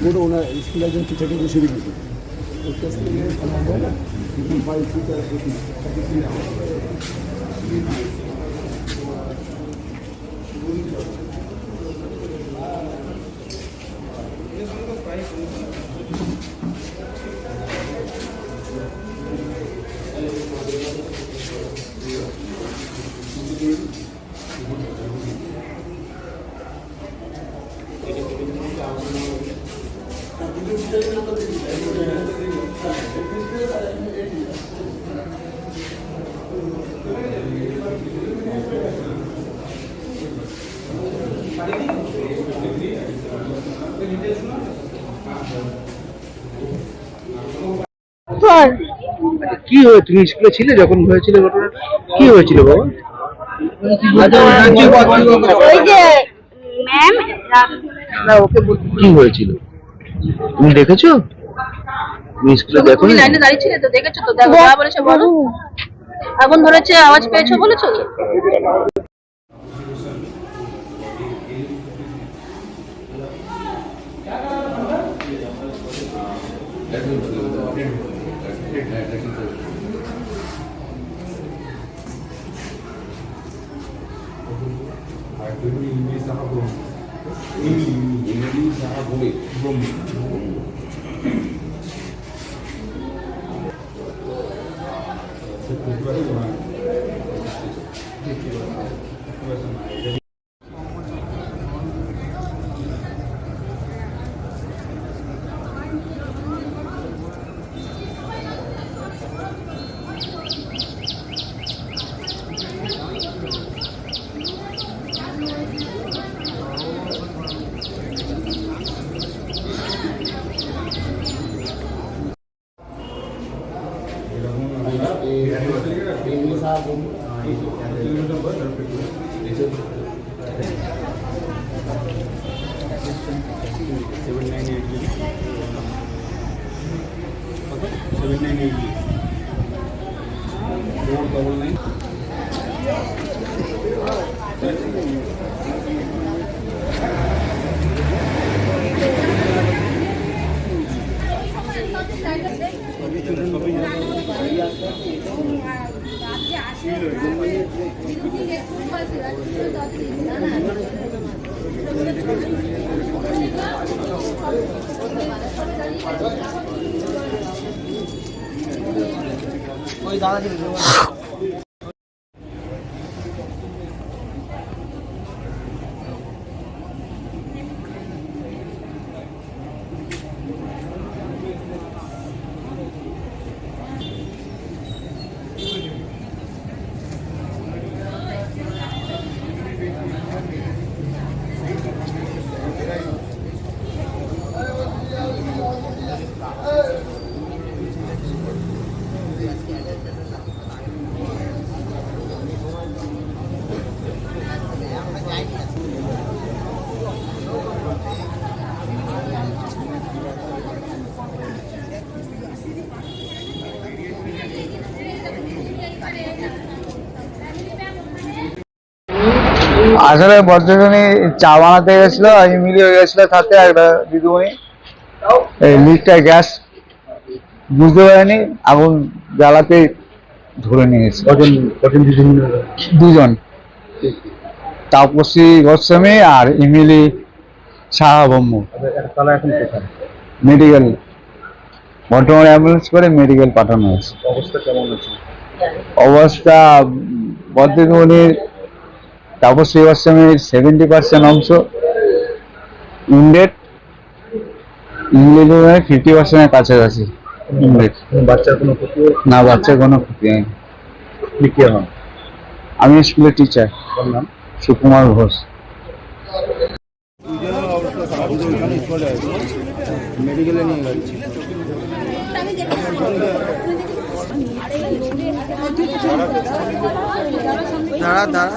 পুরো ওনার স্কুল একজন টিচারকে বসে রেখেছে ওর কাছ থেকে কি হয়ে তুমি স্কুলে ছিলে যখন হয়েছিল ঘটনাটা? কি হয়েছিল বাবা? ওই যে ম্যাম না ওকে বল- কি হয়েছিল? তুমি দেখেছ? তুমি স্কুলে দেখো তুমি লাইনে দাঁড়িয়ে ছিলে তো? দেখেছ তো? দেখো যা বলেছে বলো। আগুন ধরেছে আওয়াজ পেয়েছ বলেছ? Nimeuliza hapo wewe. Seven nine eight okay seven nine eight four double nine 你刚才跟 আসলে বজ্রজনী চা বানাতে গেছিল আমি মিলিয়ে গেছিল সাথে একটা দিদিমণি। এই লিকটা গ্যাস বুঝতে পারেনি আগুন জ্বালাতে ধরে নিয়ে গেছে দুজন। তাপসী গোস্বামী আর ইমিলি সাহা ব্রহ্ম কোথায়? মেডিকেল বর্তমানে অ্যাম্বুলেন্স করে মেডিকেল পাঠানো হয়েছে। অবস্থা কেমন আছে? অবস্থা বদ্রমণির তাপসী গোস্বামীর সেভেন্টি পার্সেন্ট অংশ ইন্ডেড ইংরেজি ফিফটি পার্সেন্টের কাছাকাছি ইংলিশ বাচ্চার কোনো ক্ষতি না বাচ্চার কোনো ক্ষতি হয়নি। কে হন আমি স্কুলের টিচার নাম? সুকুমার ঘোষ। মেডিকেলে নিয়ে গেছি দাঁড়া দাঁড়া।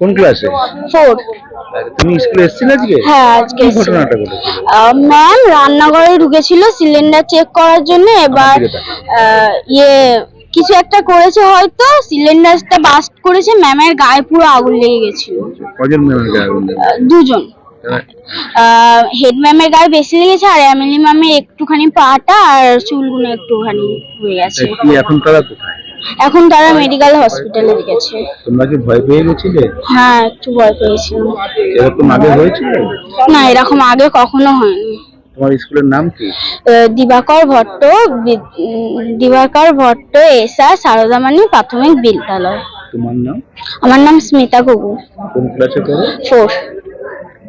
কোন ক্লাসে ফোর তুমি স্কুলে এসেছিলে আজকে? হ্যাঁ আজকে ঘটনাটা ঘটেছিল? ম্যাম রান্নাঘরে ঢুকেছিল সিলিন্ডার চেক করার জন্য এবার ইয়ে কিছু একটা করেছে হয়তো সিলিন্ডারটা বাস্ট করেছে ম্যামের গায়ে পুরো আগুন লেগে গেছিল। কজন মেয়ের গায়ে আগুন দুজন। হেড ম্যামের গায়ে বেশি লেগেছে আর এমএলএ ম্যামের একটুখানি পাটা আর চুলগুলো একটুখানি হয়ে গেছে। কি এখন তারা কোথায়? এখন তারা মেডিকেল হসপিটালে গেছে তোমরা কি ভয় পেয়ে গেছিলে? হ্যাঁ একটু ভয় পেয়েছিলাম। এরকম আগে হয়েছিল? না এরকম আগে কখনো হয়নি। তোমার স্কুলের নাম কি? দিবাকর ভট্ট দিবাকর ভট্ট এসা সারদামানি প্রাথমিক বিদ্যালয়। তোমার নাম? আমার নাম স্মিতা গগু। কোন ক্লাসে পড়ো? ফোর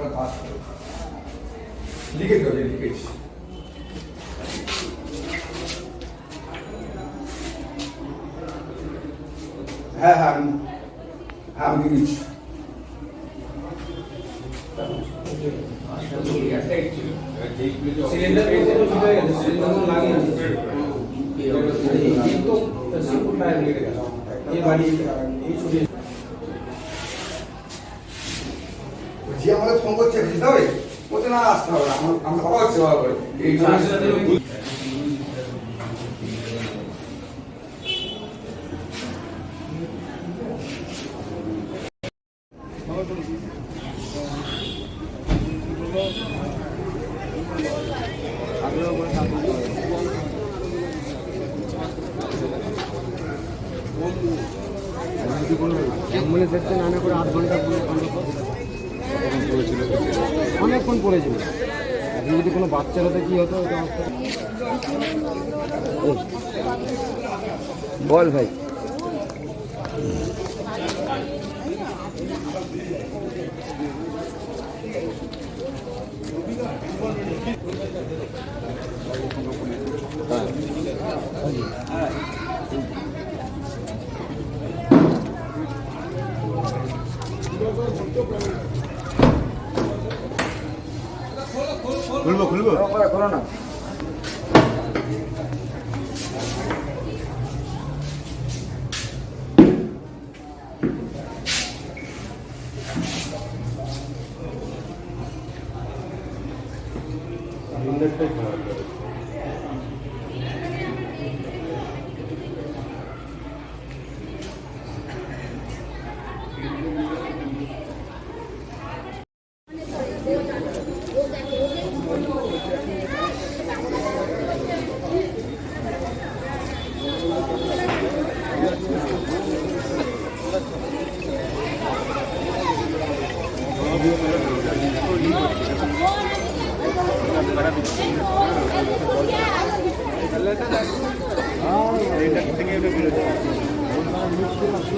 तरफ़ हाथ करो। लीकेज कर लीकेज है हम हम लीकेज सिलेंडर को तो सीधा है सिलेंडर को लागे ये तो सिंपल टाइम लेके जाओ ये वाली ये छोटी জি আমাকে ফোন করছে বুঝতে হবে বলছে, না, আসতে হবে আমার আমরা হচ্ছে ভালো করে। এই অ্যাম্বুলেন্স করে আধ ঘণ্টা অনেকক্ষণ পড়েছিল। আপনি যদি কোনো বাচ্চার হতে কী হতো বল ভাই। 원.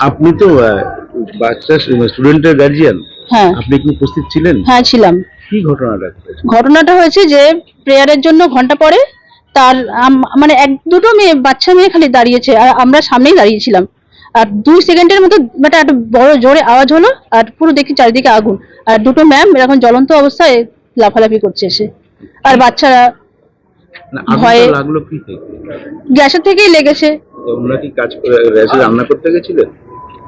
আপনি তো বাচ্চা স্টুডেন্টের গার্জিয়ান হ্যাঁ। আপনি কি উপস্থিত ছিলেন? হ্যাঁ ছিলাম। কি ঘটনাটা ঘটনাটা হয়েছে যে প্রেয়ারের জন্য ঘণ্টা পরে তার মানে এক দুটো মেয়ে বাচ্চা মেয়ে খালি দাঁড়িয়েছে আর আমরা সামনেই দাঁড়িয়েছিলাম। আর দুই সেকেন্ডের মতো একটা একটা বড় জোরে আওয়াজ হলো আর পুরো দেখি চারিদিকে আগুন। আর দুটো ম্যাম এরকম জ্বলন্ত অবস্থায় লাফালাফি করছে এসে। আর বাচ্চারা ভয়ে- গ্যাসের থেকেই লেগেছে। ওনারা কি কাজ করে গ্যাসে রান্না করতে গেছিলেন?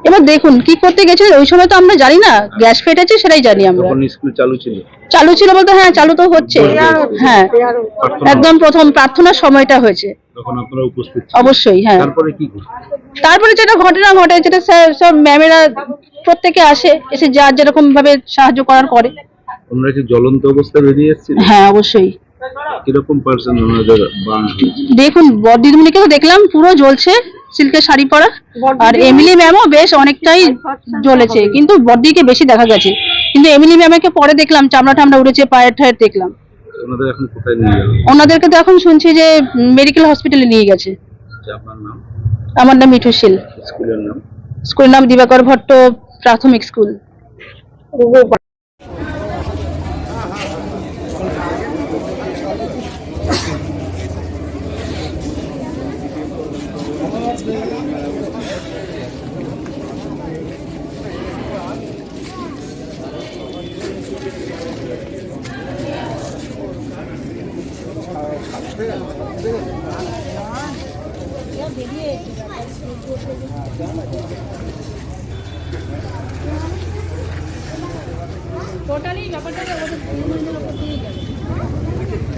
এবার দেখুন কি করতে গেছিল ওই সময় তো আমরা জানি না গ্যাস ফেটেছে সেটাই জানি আমরা। তখন স্কুল চালু ছিল। চালু ছিল বলতে হ্যাঁ চালু তো হচ্ছে। হ্যাঁ একদম প্রথম প্রার্থনার সময়টা হয়েছে। তখন আপনারা উপস্থিত ছিলেন। অবশ্যই হ্যাঁ। তারপরে কি ঘটলো? তারপরে যেটা ঘটনা ঘটে যেটা স্যার সব ম্যামেরা প্রত্যেকে আসে এসে যার যেরকম ভাবে সাহায্য করার করে। ওনারা কি জ্বলন্ত অবস্থায় বেরিয়ে হ্যাঁ অবশ্যই। কীরকম পার্সেন্ট ওনাদের দেখুন বর দিদিমণিকে তো দেখলাম পুরো জ্বলছে সিল্কের শাড়ি পরা। আর এমিলি ম্যামও বেশ অনেকটাই জ্বলেছে। কিন্তু বড়দিকে বেশি দেখা গেছে। কিন্তু এমিলি ম্যামকে পরে দেখলাম চামড়া টামড়া উঠেছে পায়ের ঠায়ের দেখলাম। ওনাদের এখন কোথায় নিয়ে যাবে ওনাদেরকে তো এখন শুনছি যে মেডিকেল হসপিটালে নিয়ে গেছে। আচ্ছা, আপনার নাম? আমার নাম মিঠু শীল। স্কুলের নাম? স্কুলের নাম দিবাকর ভট্ট প্রাথমিক স্কুল। that's really